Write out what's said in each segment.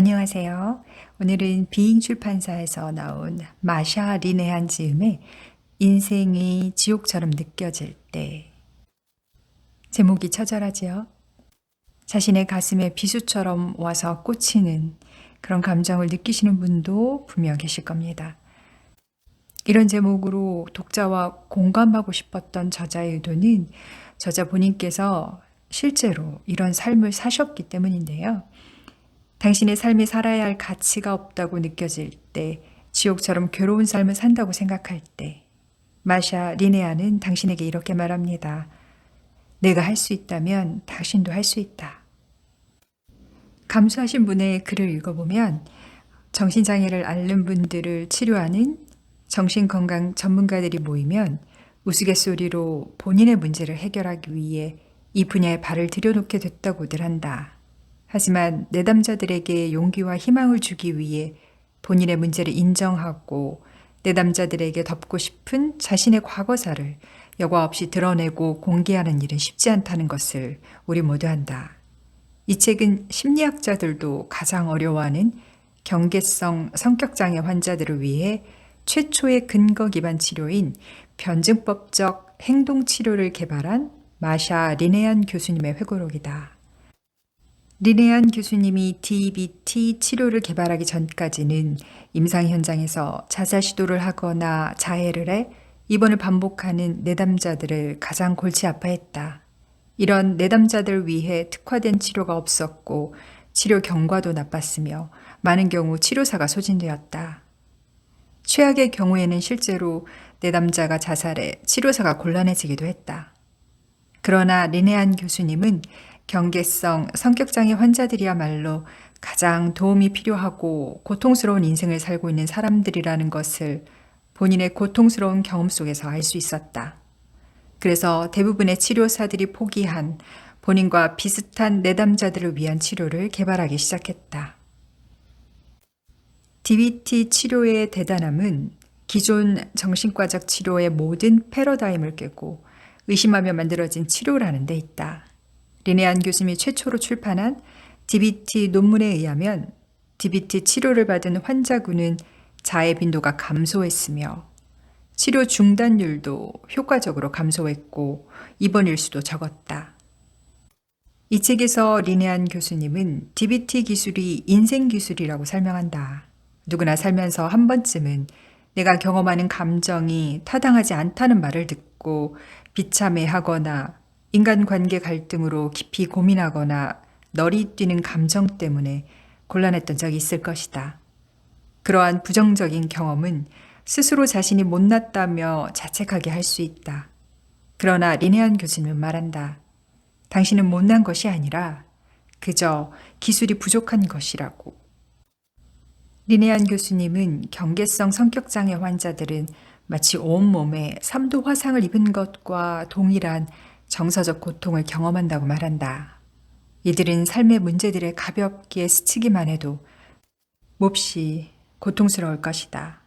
안녕하세요. 오늘은 비잉 출판사에서 나온 마샤 리네한 지음의 인생이 지옥처럼 느껴질 때 제목이 처절하지요. 자신의 가슴에 비수처럼 와서 꽂히는 그런 감정을 느끼시는 분도 분명 계실 겁니다. 이런 제목으로 독자와 공감하고 싶었던 저자의 의도는 저자 본인께서 실제로 이런 삶을 사셨기 때문인데요. 당신의 삶이 살아야 할 가치가 없다고 느껴질 때, 지옥처럼 괴로운 삶을 산다고 생각할 때, 마샤 리네아는 당신에게 이렇게 말합니다. 내가 할 수 있다면 당신도 할 수 있다. 감수하신 분의 글을 읽어보면 정신장애를 앓는 분들을 치료하는 정신건강 전문가들이 모이면 우스갯소리로 본인의 문제를 해결하기 위해 이 분야에 발을 들여놓게 됐다고들 한다. 하지만 내담자들에게 용기와 희망을 주기 위해 본인의 문제를 인정하고 내담자들에게 덮고 싶은 자신의 과거사를 여과 없이 드러내고 공개하는 일은 쉽지 않다는 것을 우리 모두 안다. 이 책은 심리학자들도 가장 어려워하는 경계성 성격장애 환자들을 위해 최초의 근거 기반 치료인 변증법적 행동 치료를 개발한 마샤 리네안 교수님의 회고록이다. 리네안 교수님이 DBT 치료를 개발하기 전까지는 임상 현장에서 자살 시도를 하거나 자해를 해 입원을 반복하는 내담자들을 가장 골치 아파했다. 이런 내담자들 위해 특화된 치료가 없었고 치료 경과도 나빴으며 많은 경우 치료사가 소진되었다. 최악의 경우에는 실제로 내담자가 자살해 치료사가 곤란해지기도 했다. 그러나 리네안 교수님은 경계성 성격장애 환자들이야말로 가장 도움이 필요하고 고통스러운 인생을 살고 있는 사람들이라는 것을 본인의 고통스러운 경험 속에서 알 수 있었다. 그래서 대부분의 치료사들이 포기한 본인과 비슷한 내담자들을 위한 치료를 개발하기 시작했다. DBT 치료의 대단함은 기존 정신과적 치료의 모든 패러다임을 깨고 의심하며 만들어진 치료라는 데 있다. 리네안 교수님이 최초로 출판한 DBT 논문에 의하면 DBT 치료를 받은 환자군은 자해 빈도가 감소했으며 치료 중단율도 효과적으로 감소했고 입원 일 수도 적었다. 이 책에서 리네안 교수님은 DBT 기술이 인생 기술이라고 설명한다. 누구나 살면서 한 번쯤은 내가 경험하는 감정이 타당하지 않다는 말을 듣고 비참해하거나 인간관계 갈등으로 깊이 고민하거나 널이 뛰는 감정 때문에 곤란했던 적이 있을 것이다. 그러한 부정적인 경험은 스스로 자신이 못났다며 자책하게 할 수 있다. 그러나 리네안 교수님은 말한다. 당신은 못난 것이 아니라 그저 기술이 부족한 것이라고. 리네안 교수님은 경계성 성격장애 환자들은 마치 온몸에 3도 화상을 입은 것과 동일한 정서적 고통을 경험한다고 말한다. 이들은 삶의 문제들에 가볍게 스치기만 해도 몹시 고통스러울 것이다.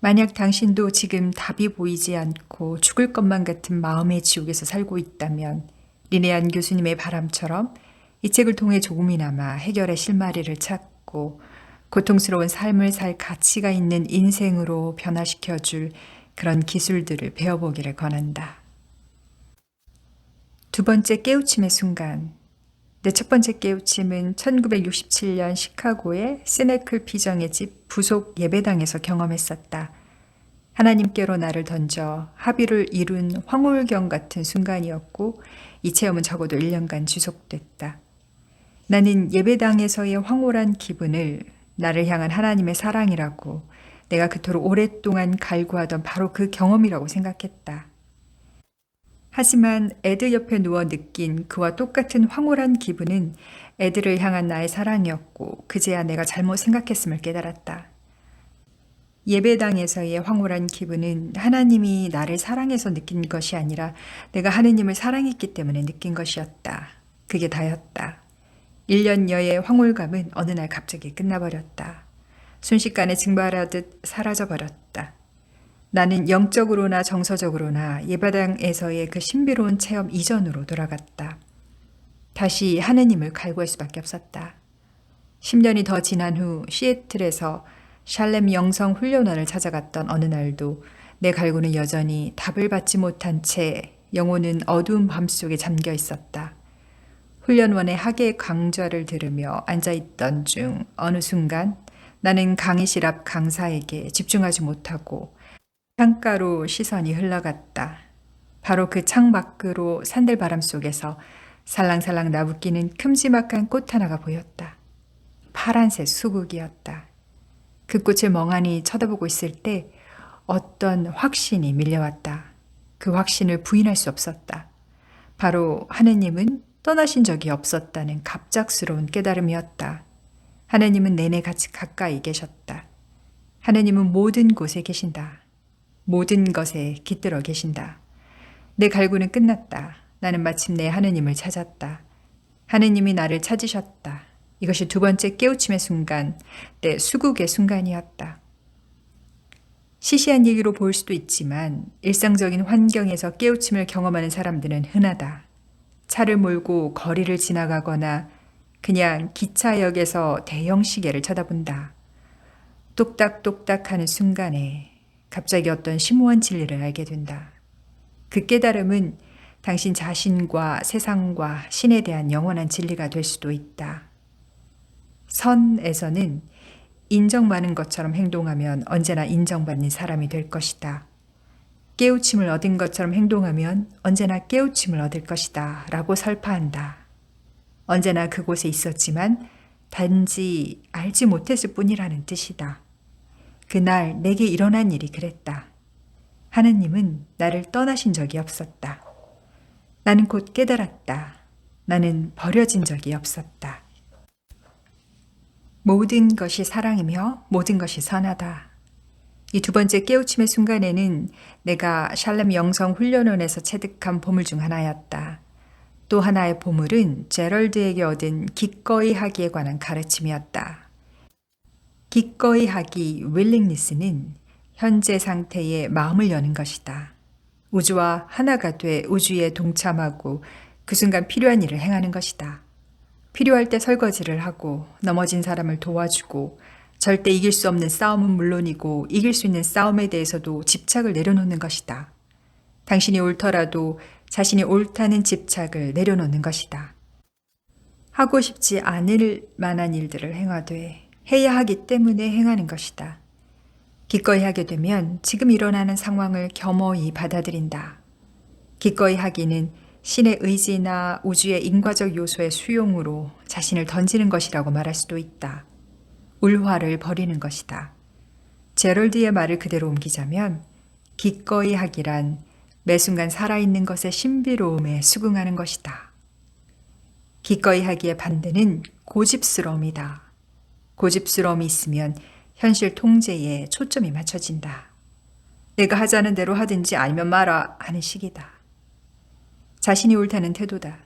만약 당신도 지금 답이 보이지 않고 죽을 것만 같은 마음의 지옥에서 살고 있다면 리네안 교수님의 바람처럼 이 책을 통해 조금이나마 해결의 실마리를 찾고 고통스러운 삶을 살 가치가 있는 인생으로 변화시켜 줄 그런 기술들을 배워보기를 권한다. 두 번째 깨우침의 순간. 내 첫 번째 깨우침은 1967년 시카고의 스네클 피정의 집 부속 예배당에서 경험했었다. 하나님께로 나를 던져 합의를 이룬 황홀경 같은 순간이었고 이 체험은 적어도 1년간 지속됐다. 나는 예배당에서의 황홀한 기분을 나를 향한 하나님의 사랑이라고 내가 그토록 오랫동안 갈구하던 바로 그 경험이라고 생각했다. 하지만 애들 옆에 누워 느낀 그와 똑같은 황홀한 기분은 애들을 향한 나의 사랑이었고 그제야 내가 잘못 생각했음을 깨달았다. 예배당에서의 황홀한 기분은 하나님이 나를 사랑해서 느낀 것이 아니라 내가 하느님을 사랑했기 때문에 느낀 것이었다. 그게 다였다. 1년여의 황홀감은 어느 날 갑자기 끝나버렸다. 순식간에 증발하듯 사라져버렸다. 나는 영적으로나 정서적으로나 예배당에서의 그 신비로운 체험 이전으로 돌아갔다. 다시 하느님을 갈구할 수밖에 없었다. 10년이 더 지난 후 시애틀에서 샬렘 영성 훈련원을 찾아갔던 어느 날도 내 갈구는 여전히 답을 받지 못한 채 영혼은 어두운 밤 속에 잠겨 있었다. 훈련원의 학예 강좌를 들으며 앉아있던 중 어느 순간 나는 강의실 앞 강사에게 집중하지 못하고 창가로 시선이 흘러갔다. 바로 그 창 밖으로 산들바람 속에서 살랑살랑 나부끼는 큼지막한 꽃 하나가 보였다. 파란색 수국이었다. 그 꽃을 멍하니 쳐다보고 있을 때 어떤 확신이 밀려왔다. 그 확신을 부인할 수 없었다. 바로 하느님은 떠나신 적이 없었다는 갑작스러운 깨달음이었다. 하느님은 내내 같이 가까이 계셨다. 하느님은 모든 곳에 계신다. 모든 것에 깃들어 계신다. 내 갈구는 끝났다. 나는 마침내 하느님을 찾았다. 하느님이 나를 찾으셨다. 이것이 두 번째 깨우침의 순간, 내 수국의 순간이었다. 시시한 얘기로 보일 수도 있지만 일상적인 환경에서 깨우침을 경험하는 사람들은 흔하다. 차를 몰고 거리를 지나가거나 그냥 기차역에서 대형 시계를 쳐다본다. 똑딱똑딱 하는 순간에 갑자기 어떤 심오한 진리를 알게 된다. 그 깨달음은 당신 자신과 세상과 신에 대한 영원한 진리가 될 수도 있다. 선에서는 인정받는 것처럼 행동하면 언제나 인정받는 사람이 될 것이다. 깨우침을 얻은 것처럼 행동하면 언제나 깨우침을 얻을 것이다. 라고 설파한다. 언제나 그곳에 있었지만 단지 알지 못했을 뿐이라는 뜻이다. 그날 내게 일어난 일이 그랬다. 하느님은 나를 떠나신 적이 없었다. 나는 곧 깨달았다. 나는 버려진 적이 없었다. 모든 것이 사랑이며 모든 것이 선하다. 이 두 번째 깨우침의 순간에는 내가 샬렘 영성 훈련원에서 체득한 보물 중 하나였다. 또 하나의 보물은 제럴드에게 얻은 기꺼이 하기에 관한 가르침이었다. 기꺼이 하기 윌링리스는 현재 상태에 마음을 여는 것이다. 우주와 하나가 돼 우주에 동참하고 그 순간 필요한 일을 행하는 것이다. 필요할 때 설거지를 하고 넘어진 사람을 도와주고 절대 이길 수 없는 싸움은 물론이고 이길 수 있는 싸움에 대해서도 집착을 내려놓는 것이다. 당신이 옳더라도 자신이 옳다는 집착을 내려놓는 것이다. 하고 싶지 않을 만한 일들을 행하되 해야 하기 때문에 행하는 것이다. 기꺼이 하게 되면 지금 일어나는 상황을 겸허히 받아들인다. 기꺼이 하기는 신의 의지나 우주의 인과적 요소의 수용으로 자신을 던지는 것이라고 말할 수도 있다. 울화를 버리는 것이다. 제럴드의 말을 그대로 옮기자면 기꺼이 하기란 매 순간 살아있는 것의 신비로움에 수긍하는 것이다. 기꺼이 하기의 반대는 고집스러움이다. 고집스러움이 있으면 현실 통제에 초점이 맞춰진다. 내가 하자는 대로 하든지 아니면 마라 하는 식이다. 자신이 옳다는 태도다.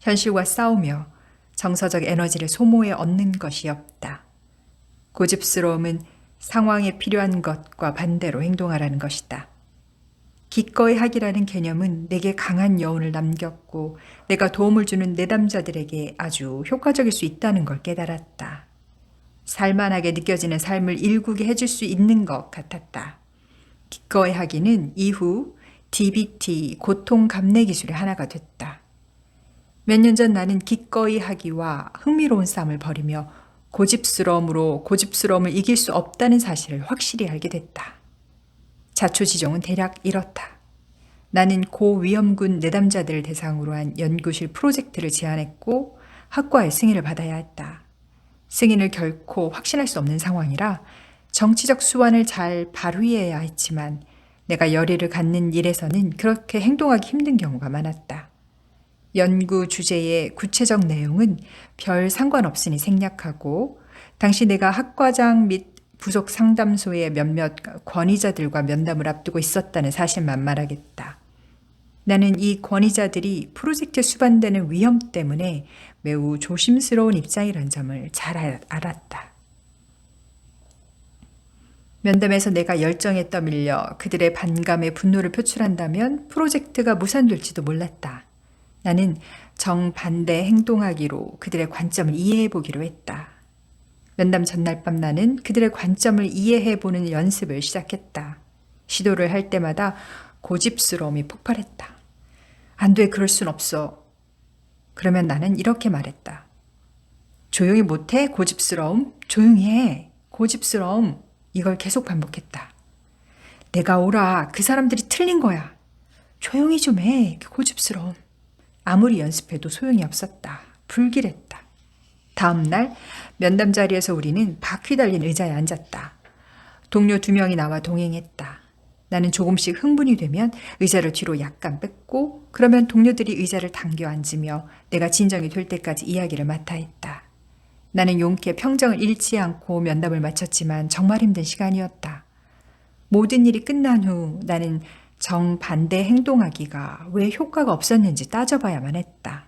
현실과 싸우며 정서적 에너지를 소모해 얻는 것이 없다. 고집스러움은 상황에 필요한 것과 반대로 행동하라는 것이다. 기꺼이 하기라는 개념은 내게 강한 여운을 남겼고 내가 도움을 주는 내담자들에게 아주 효과적일 수 있다는 걸 깨달았다. 살만하게 느껴지는 삶을 일구게 해줄 수 있는 것 같았다. 기꺼이 하기는 이후 DBT 고통 감내 기술의 하나가 됐다. 몇 년 전 나는 기꺼이 하기와 흥미로운 싸움을 벌이며 고집스러움으로 고집스러움을 이길 수 없다는 사실을 확실히 알게 됐다. 자초지종은 대략 이렇다. 나는 고위험군 내담자들을 대상으로 한 연구실 프로젝트를 제안했고 학과의 승인을 받아야 했다. 승인을 결코 확신할 수 없는 상황이라 정치적 수완을 잘 발휘해야 했지만 내가 열의를 갖는 일에서는 그렇게 행동하기 힘든 경우가 많았다. 연구 주제의 구체적 내용은 별 상관없으니 생략하고 당시 내가 학과장 및 부속 상담소의 몇몇 권위자들과 면담을 앞두고 있었다는 사실만 말하겠다. 나는 이 권위자들이 프로젝트에 수반되는 위험 때문에 매우 조심스러운 입장이라는 점을 잘 알았다. 면담에서 내가 열정에 떠밀려 그들의 반감에 분노를 표출한다면 프로젝트가 무산될지도 몰랐다. 나는 정반대 행동하기로 그들의 관점을 이해해 보기로 했다. 면담 전날 밤 나는 그들의 관점을 이해해 보는 연습을 시작했다. 시도를 할 때마다 고집스러움이 폭발했다. 안 돼, 그럴 순 없어. 그러면 나는 이렇게 말했다. 조용히 못해? 고집스러움? 조용히 해. 고집스러움. 이걸 계속 반복했다. 내가 오라. 그 사람들이 틀린 거야. 조용히 좀 해. 고집스러움. 아무리 연습해도 소용이 없었다. 불길했다. 다음 날 면담 자리에서 우리는 바퀴 달린 의자에 앉았다. 동료 두 명이 나와 동행했다. 나는 조금씩 흥분이 되면 의자를 뒤로 약간 뺐고 그러면 동료들이 의자를 당겨 앉으며 내가 진정이 될 때까지 이야기를 맡아 했다. 나는 용케 평정을 잃지 않고 면담을 마쳤지만 정말 힘든 시간이었다. 모든 일이 끝난 후 나는 정반대 행동하기가 왜 효과가 없었는지 따져봐야만 했다.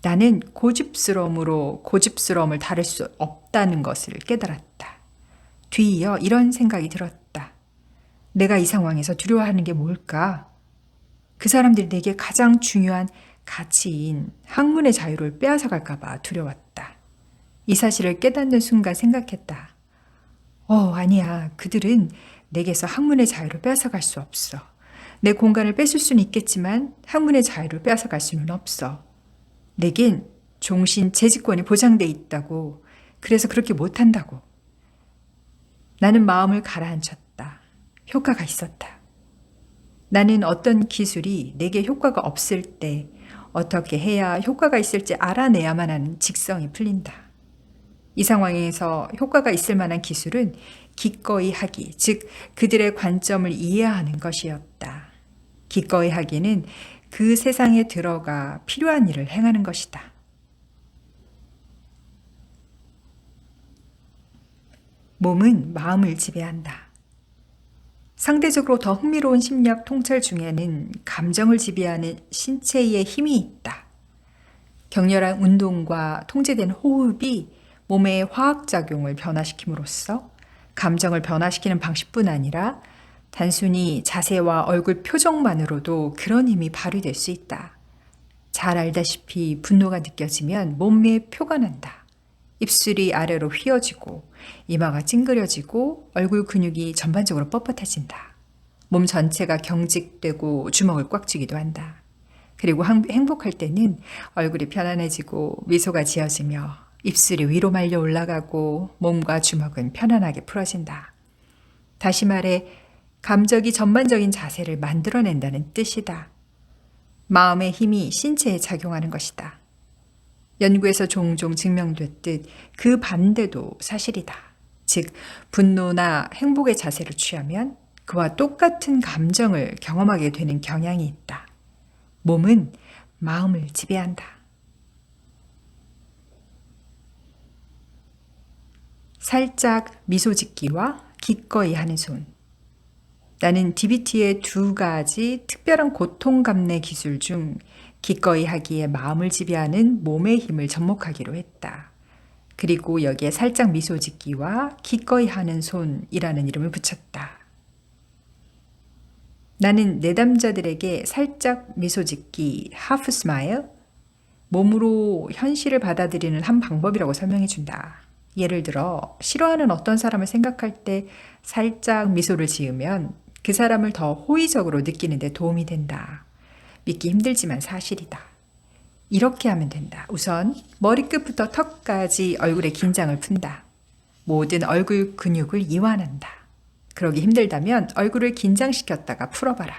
나는 고집스러움으로 고집스러움을 다룰 수 없다는 것을 깨달았다. 뒤이어 이런 생각이 들었다. 내가 이 상황에서 두려워하는 게 뭘까? 그 사람들이 내게 가장 중요한 가치인 학문의 자유를 빼앗아갈까봐 두려웠다. 이 사실을 깨닫는 순간 생각했다. 어, 아니야. 그들은 내게서 학문의 자유를 빼앗아갈 수 없어. 내 공간을 뺏을 수는 있겠지만 학문의 자유를 빼앗아갈 수는 없어. 내겐 종신 재직권이 보장돼 있다고. 그래서 그렇게 못한다고. 나는 마음을 가라앉혔다. 효과가 있었다. 나는 어떤 기술이 내게 효과가 없을 때 어떻게 해야 효과가 있을지 알아내야만 하는 직성이 풀린다. 이 상황에서 효과가 있을 만한 기술은 기꺼이 하기, 즉 그들의 관점을 이해하는 것이었다. 기꺼이 하기는 그 세상에 들어가 필요한 일을 행하는 것이다. 몸은 마음을 지배한다. 상대적으로 더 흥미로운 심리학 통찰 중에는 감정을 지배하는 신체의 힘이 있다. 격렬한 운동과 통제된 호흡이 몸의 화학작용을 변화시킴으로써 감정을 변화시키는 방식뿐 아니라 단순히 자세와 얼굴 표정만으로도 그런 힘이 발휘될 수 있다. 잘 알다시피 분노가 느껴지면 몸에 표가 난다. 입술이 아래로 휘어지고 이마가 찡그려지고 얼굴 근육이 전반적으로 뻣뻣해진다. 몸 전체가 경직되고 주먹을 꽉 쥐기도 한다. 그리고 행복할 때는 얼굴이 편안해지고 미소가 지어지며 입술이 위로 말려 올라가고 몸과 주먹은 편안하게 풀어진다. 다시 말해 감정이 전반적인 자세를 만들어낸다는 뜻이다. 마음의 힘이 신체에 작용하는 것이다. 연구에서 종종 증명됐듯 그 반대도 사실이다. 즉, 분노나 행복의 자세를 취하면 그와 똑같은 감정을 경험하게 되는 경향이 있다. 몸은 마음을 지배한다. 살짝 미소 짓기와 기꺼이 하는 손. 나는 DBT의 두 가지 특별한 고통 감내 기술 중 기꺼이 하기에 마음을 지배하는 몸의 힘을 접목하기로 했다. 그리고 여기에 살짝 미소 짓기와 기꺼이 하는 손이라는 이름을 붙였다. 나는 내담자들에게 살짝 미소 짓기, 하프 스마일, 몸으로 현실을 받아들이는 한 방법이라고 설명해 준다. 예를 들어, 싫어하는 어떤 사람을 생각할 때 살짝 미소를 지으면 그 사람을 더 호의적으로 느끼는데 도움이 된다. 믿기 힘들지만 사실이다. 이렇게 하면 된다. 우선 머리끝부터 턱까지 얼굴에 긴장을 푼다. 모든 얼굴 근육을 이완한다. 그러기 힘들다면 얼굴을 긴장시켰다가 풀어봐라.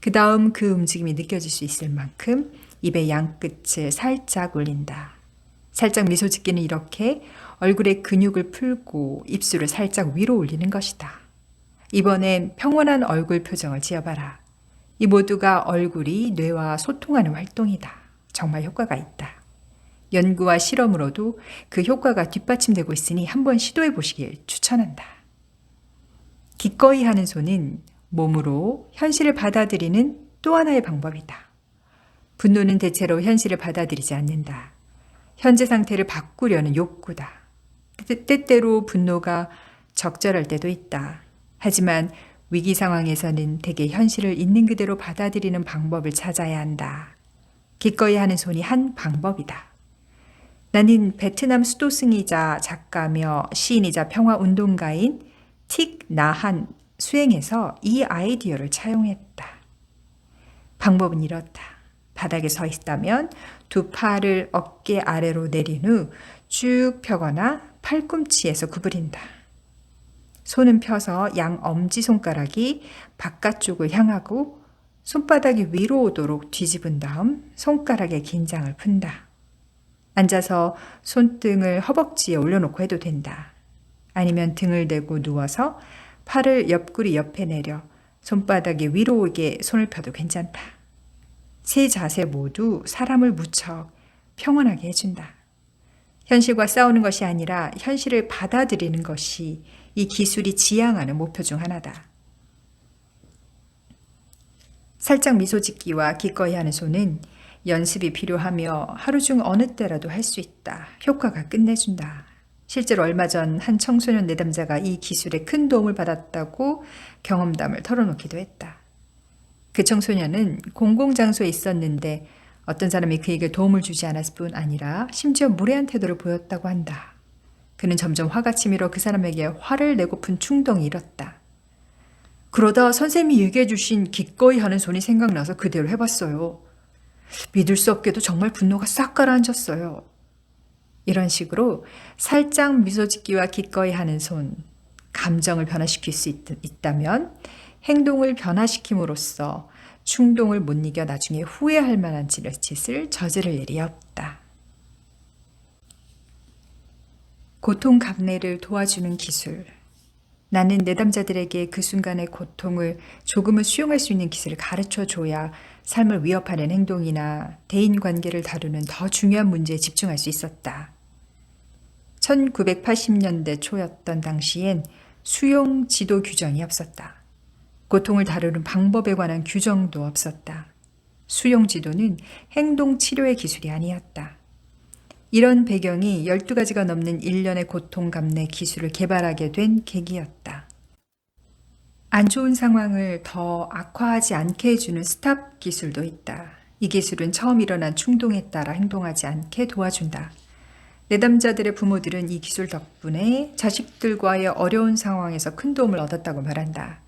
그 다음 그 움직임이 느껴질 수 있을 만큼 입의 양끝을 살짝 올린다. 살짝 미소 짓기는 이렇게 얼굴의 근육을 풀고 입술을 살짝 위로 올리는 것이다. 이번엔 평온한 얼굴 표정을 지어봐라. 이 모두가 얼굴이 뇌와 소통하는 활동이다. 정말 효과가 있다. 연구와 실험으로도 그 효과가 뒷받침되고 있으니 한번 시도해 보시길 추천한다. 기꺼이 하는 손은 몸으로 현실을 받아들이는 또 하나의 방법이다. 분노는 대체로 현실을 받아들이지 않는다. 현재 상태를 바꾸려는 욕구다. 때때로 분노가 적절할 때도 있다. 하지만 위기 상황에서는 대개 현실을 있는 그대로 받아들이는 방법을 찾아야 한다. 기꺼이 하는 손이 한 방법이다. 나는 베트남 수도승이자 작가며 시인이자 평화운동가인 틱 나한 수행에서 이 아이디어를 차용했다. 방법은 이렇다. 바닥에 서 있다면 두 팔을 어깨 아래로 내린 후 쭉 펴거나 팔꿈치에서 구부린다. 손은 펴서 양 엄지손가락이 바깥쪽을 향하고 손바닥이 위로 오도록 뒤집은 다음 손가락에 긴장을 푼다. 앉아서 손등을 허벅지에 올려놓고 해도 된다. 아니면 등을 대고 누워서 팔을 옆구리 옆에 내려 손바닥이 위로 오게 손을 펴도 괜찮다. 세 자세 모두 사람을 무척 평온하게 해준다. 현실과 싸우는 것이 아니라 현실을 받아들이는 것이 이 기술이 지향하는 목표 중 하나다. 살짝 미소 짓기와 기꺼이 하는 손은 연습이 필요하며 하루 중 어느 때라도 할 수 있다. 효과가 끝내준다. 실제로 얼마 전 한 청소년 내담자가 이 기술에 큰 도움을 받았다고 경험담을 털어놓기도 했다. 그 청소년은 공공장소에 있었는데 어떤 사람이 그에게 도움을 주지 않았을 뿐 아니라 심지어 무례한 태도를 보였다고 한다. 그는 점점 화가 치밀어 그 사람에게 화를 내고픈 충동이 일었다. 그러다 선생님이 얘기해 주신 기꺼이 하는 손이 생각나서 그대로 해봤어요. 믿을 수 없게도 정말 분노가 싹 가라앉았어요. 이런 식으로 살짝 미소 짓기와 기꺼이 하는 손, 감정을 변화시킬 수 있, 있다면 행동을 변화시킴으로써 충동을 못 이겨 나중에 후회할 만한 짓을 저지를 일이 없다. 고통 감내를 도와주는 기술. 나는 내담자들에게 그 순간의 고통을 조금은 수용할 수 있는 기술을 가르쳐 줘야 삶을 위협하는 행동이나 대인 관계를 다루는 더 중요한 문제에 집중할 수 있었다. 1980년대 초였던 당시엔 수용 지도 규정이 없었다. 고통을 다루는 방법에 관한 규정도 없었다. 수용 지도는 행동 치료의 기술이 아니었다. 이런 배경이 12가지가 넘는 일련의 고통 감내 기술을 개발하게 된 계기였다. 안 좋은 상황을 더 악화하지 않게 해주는 스탑 기술도 있다. 이 기술은 처음 일어난 충동에 따라 행동하지 않게 도와준다. 내담자들의 부모들은 이 기술 덕분에 자식들과의 어려운 상황에서 큰 도움을 얻었다고 말한다.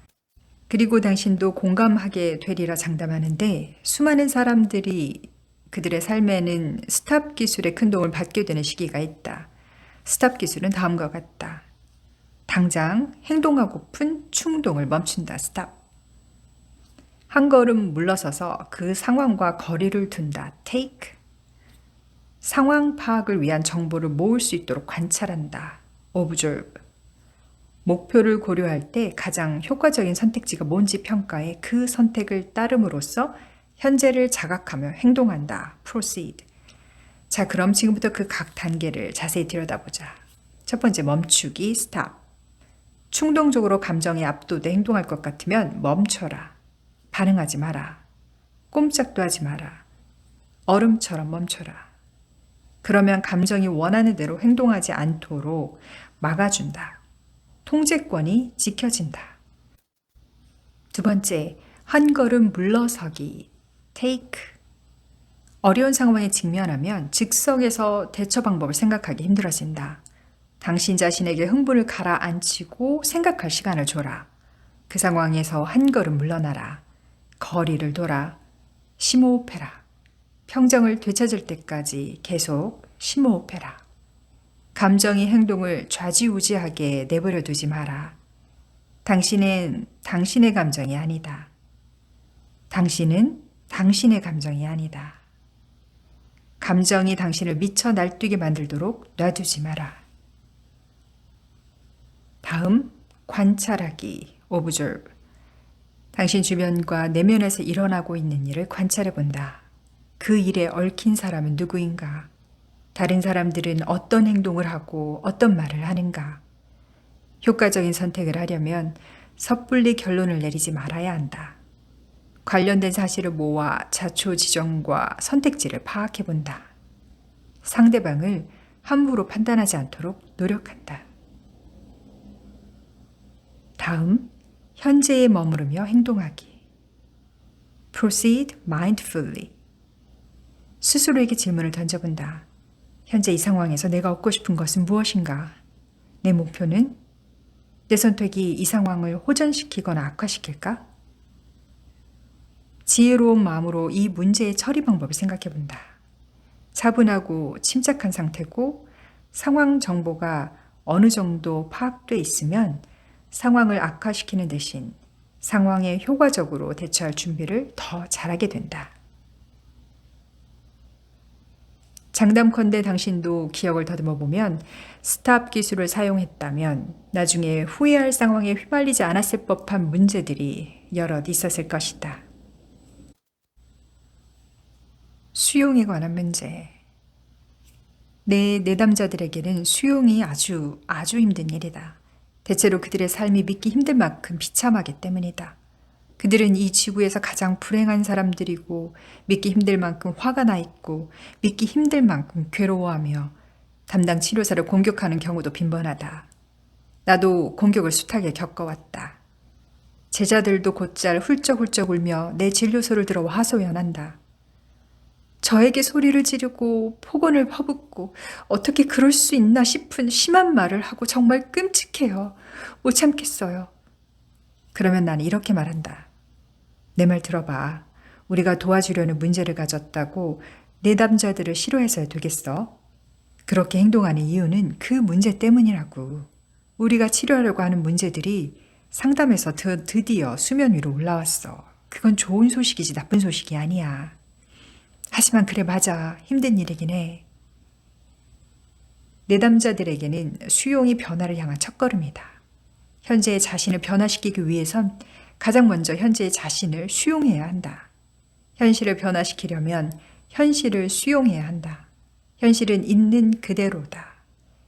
그리고 당신도 공감하게 되리라 장담하는데 수많은 사람들이 그들의 삶에는 스탑 기술의 큰 도움을 받게 되는 시기가 있다. 스탑 기술은 다음과 같다. 당장 행동하고픈 충동을 멈춘다. 스탑. 한 걸음 물러서서 그 상황과 거리를 둔다. take. 상황 파악을 위한 정보를 모을 수 있도록 관찰한다. observe. 목표를 고려할 때 가장 효과적인 선택지가 뭔지 평가해 그 선택을 따름으로써 현재를 자각하며 행동한다. proceed. 자, 그럼 지금부터 그 각 단계를 자세히 들여다보자. 첫 번째 멈추기 stop. 충동적으로 감정에 압도돼 행동할 것 같으면 멈춰라. 반응하지 마라. 꼼짝도 하지 마라. 얼음처럼 멈춰라. 그러면 감정이 원하는 대로 행동하지 않도록 막아준다. 통제권이 지켜진다. 두 번째, 한 걸음 물러서기. Take. 어려운 상황에 직면하면 즉석에서 대처 방법을 생각하기 힘들어진다. 당신 자신에게 흥분을 가라앉히고 생각할 시간을 줘라. 그 상황에서 한 걸음 물러나라. 거리를 돌아. 심호흡해라. 평정을 되찾을 때까지 계속 심호흡해라. 감정이 행동을 좌지우지하게 내버려 두지 마라. 당신은 당신의 감정이 아니다. 당신은 당신의 감정이 아니다. 감정이 당신을 미쳐 날뛰게 만들도록 놔두지 마라. 다음, 관찰하기, observe. 당신 주변과 내면에서 일어나고 있는 일을 관찰해 본다. 그 일에 얽힌 사람은 누구인가? 다른 사람들은 어떤 행동을 하고 어떤 말을 하는가? 효과적인 선택을 하려면 섣불리 결론을 내리지 말아야 한다. 관련된 사실을 모아 자초 지정과 선택지를 파악해 본다. 상대방을 함부로 판단하지 않도록 노력한다. 다음, 현재에 머무르며 행동하기. Proceed mindfully. 스스로에게 질문을 던져본다. 현재 이 상황에서 내가 얻고 싶은 것은 무엇인가? 내 목표는 내 선택이 이 상황을 호전시키거나 악화시킬까? 지혜로운 마음으로 이 문제의 처리 방법을 생각해 본다. 차분하고 침착한 상태고 상황 정보가 어느 정도 파악돼 있으면 상황을 악화시키는 대신 상황에 효과적으로 대처할 준비를 더 잘하게 된다. 장담컨대 당신도 기억을 더듬어 보면 스탑 기술을 사용했다면 나중에 후회할 상황에 휘말리지 않았을 법한 문제들이 여럿 있었을 것이다. 수용에 관한 문제. 내 내담자들에게는 수용이 아주 아주 힘든 일이다. 대체로 그들의 삶이 믿기 힘들 만큼 비참하기 때문이다. 그들은 이 지구에서 가장 불행한 사람들이고 믿기 힘들 만큼 화가 나 있고 믿기 힘들 만큼 괴로워하며 담당 치료사를 공격하는 경우도 빈번하다. 나도 공격을 숱하게 겪어왔다. 제자들도 곧잘 훌쩍훌쩍 울며 내 진료소를 들어 하소연한다. 저에게 소리를 지르고 폭언을 퍼붓고 어떻게 그럴 수 있나 싶은 심한 말을 하고 정말 끔찍해요. 못 참겠어요. 그러면 난 이렇게 말한다. 내 말 들어봐. 우리가 도와주려는 문제를 가졌다고 내담자들을 싫어해서야 되겠어? 그렇게 행동하는 이유는 그 문제 때문이라고. 우리가 치료하려고 하는 문제들이 상담에서 드, 드디어 수면 위로 올라왔어. 그건 좋은 소식이지 나쁜 소식이 아니야. 하지만 그래 맞아. 힘든 일이긴 해. 내담자들에게는 수용이 변화를 향한 첫걸음이다. 현재의 자신을 변화시키기 위해선 가장 먼저 현재의 자신을 수용해야 한다. 현실을 변화시키려면 현실을 수용해야 한다. 현실은 있는 그대로다.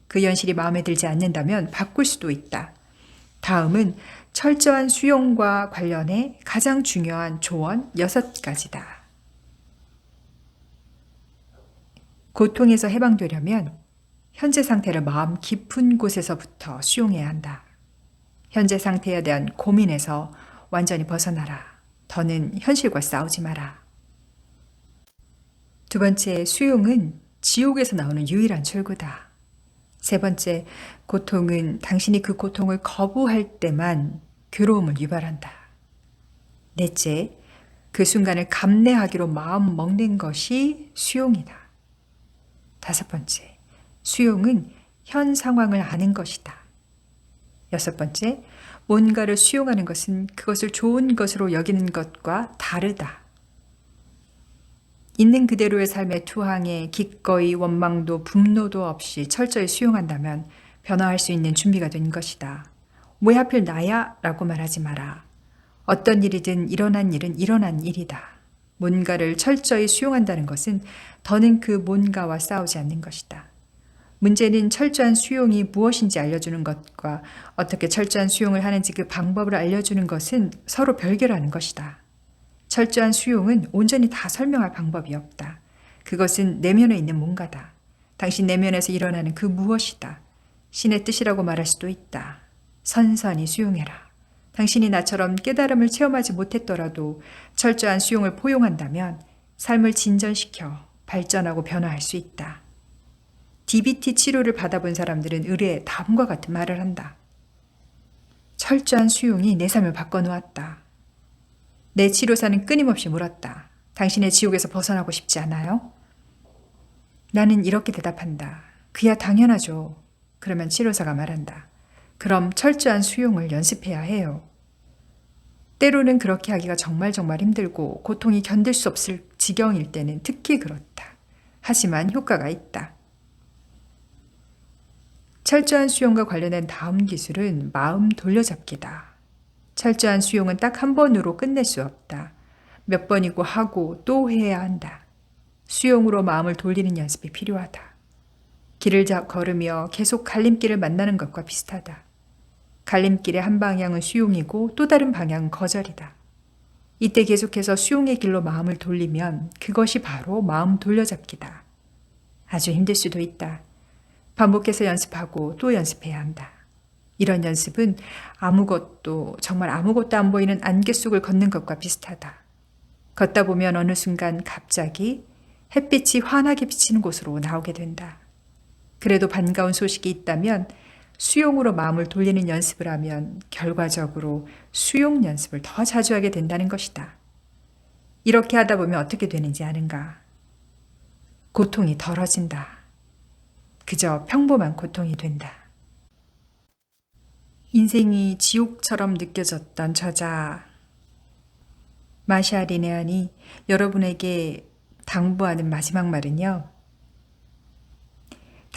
그 현실이 마음에 들지 않는다면 바꿀 수도 있다. 다음은 철저한 수용과 관련해 가장 중요한 조언 여섯 가지다. 고통에서 해방되려면 현재 상태를 마음 깊은 곳에서부터 수용해야 한다. 현재 상태에 대한 고민에서 완전히 벗어나라. 더는 현실과 싸우지 마라. 두 번째, 수용은 지옥에서 나오는 유일한 출구다. 세 번째, 고통은 당신이 그 고통을 거부할 때만 괴로움을 유발한다. 넷째, 그 순간을 감내하기로 마음 먹는 것이 수용이다. 다섯 번째, 수용은 현 상황을 아는 것이다. 여섯 번째, 뭔가를 수용하는 것은 그것을 좋은 것으로 여기는 것과 다르다. 있는 그대로의 삶의 투항에 기꺼이 원망도 분노도 없이 철저히 수용한다면 변화할 수 있는 준비가 된 것이다. 왜 하필 나야? 라고 말하지 마라. 어떤 일이든 일어난 일은 일어난 일이다. 뭔가를 철저히 수용한다는 것은 더는 그 뭔가와 싸우지 않는 것이다. 문제는 철저한 수용이 무엇인지 알려주는 것과 어떻게 철저한 수용을 하는지 그 방법을 알려주는 것은 서로 별개라는 것이다. 철저한 수용은 온전히 다 설명할 방법이 없다. 그것은 내면에 있는 뭔가다. 당신 내면에서 일어나는 그 무엇이다. 신의 뜻이라고 말할 수도 있다. 선선히 수용해라. 당신이 나처럼 깨달음을 체험하지 못했더라도 철저한 수용을 포용한다면 삶을 진전시켜 발전하고 변화할 수 있다. DBT 치료를 받아본 사람들은 의뢰 다음과 같은 말을 한다. 철저한 수용이 내 삶을 바꿔놓았다. 내 치료사는 끊임없이 물었다. 당신의 지옥에서 벗어나고 싶지 않아요? 나는 이렇게 대답한다. 그야 당연하죠. 그러면 치료사가 말한다. 그럼 철저한 수용을 연습해야 해요. 때로는 그렇게 하기가 정말 정말 힘들고 고통이 견딜 수 없을 지경일 때는 특히 그렇다. 하지만 효과가 있다. 철저한 수용과 관련된 다음 기술은 마음 돌려잡기다. 철저한 수용은 딱 한 번으로 끝낼 수 없다. 몇 번이고 하고 또 해야 한다. 수용으로 마음을 돌리는 연습이 필요하다. 길을 걸으며 계속 갈림길을 만나는 것과 비슷하다. 갈림길의 한 방향은 수용이고 또 다른 방향은 거절이다. 이때 계속해서 수용의 길로 마음을 돌리면 그것이 바로 마음 돌려잡기다. 아주 힘들 수도 있다. 반복해서 연습하고 또 연습해야 한다. 이런 연습은 아무것도, 정말 아무것도 안 보이는 안개 속을 걷는 것과 비슷하다. 걷다 보면 어느 순간 갑자기 햇빛이 환하게 비치는 곳으로 나오게 된다. 그래도 반가운 소식이 있다면 수용으로 마음을 돌리는 연습을 하면 결과적으로 수용 연습을 더 자주 하게 된다는 것이다. 이렇게 하다 보면 어떻게 되는지 아는가? 고통이 덜어진다. 그저 평범한 고통이 된다. 인생이 지옥처럼 느껴졌던 저자 마샤 리네안이 여러분에게 당부하는 마지막 말은요.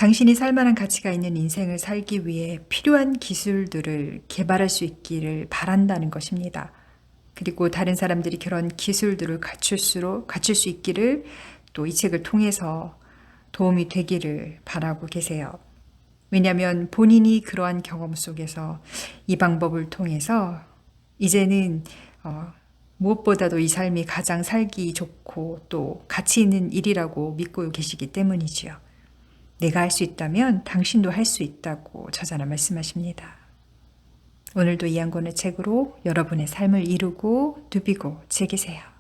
당신이 살만한 가치가 있는 인생을 살기 위해 필요한 기술들을 개발할 수 있기를 바란다는 것입니다. 그리고 다른 사람들이 그런 기술들을 갖출수록 갖출 수 있기를 또 이 책을 통해서 도움이 되기를 바라고 계세요. 왜냐하면 본인이 그러한 경험 속에서 이 방법을 통해서 이제는 어, 무엇보다도 이 삶이 가장 살기 좋고 또 가치 있는 일이라고 믿고 계시기 때문이지요. 내가 할 수 있다면 당신도 할 수 있다고 저자는 말씀하십니다. 오늘도 이한 권의 책으로 여러분의 삶을 이루고 누비고 즐기세요.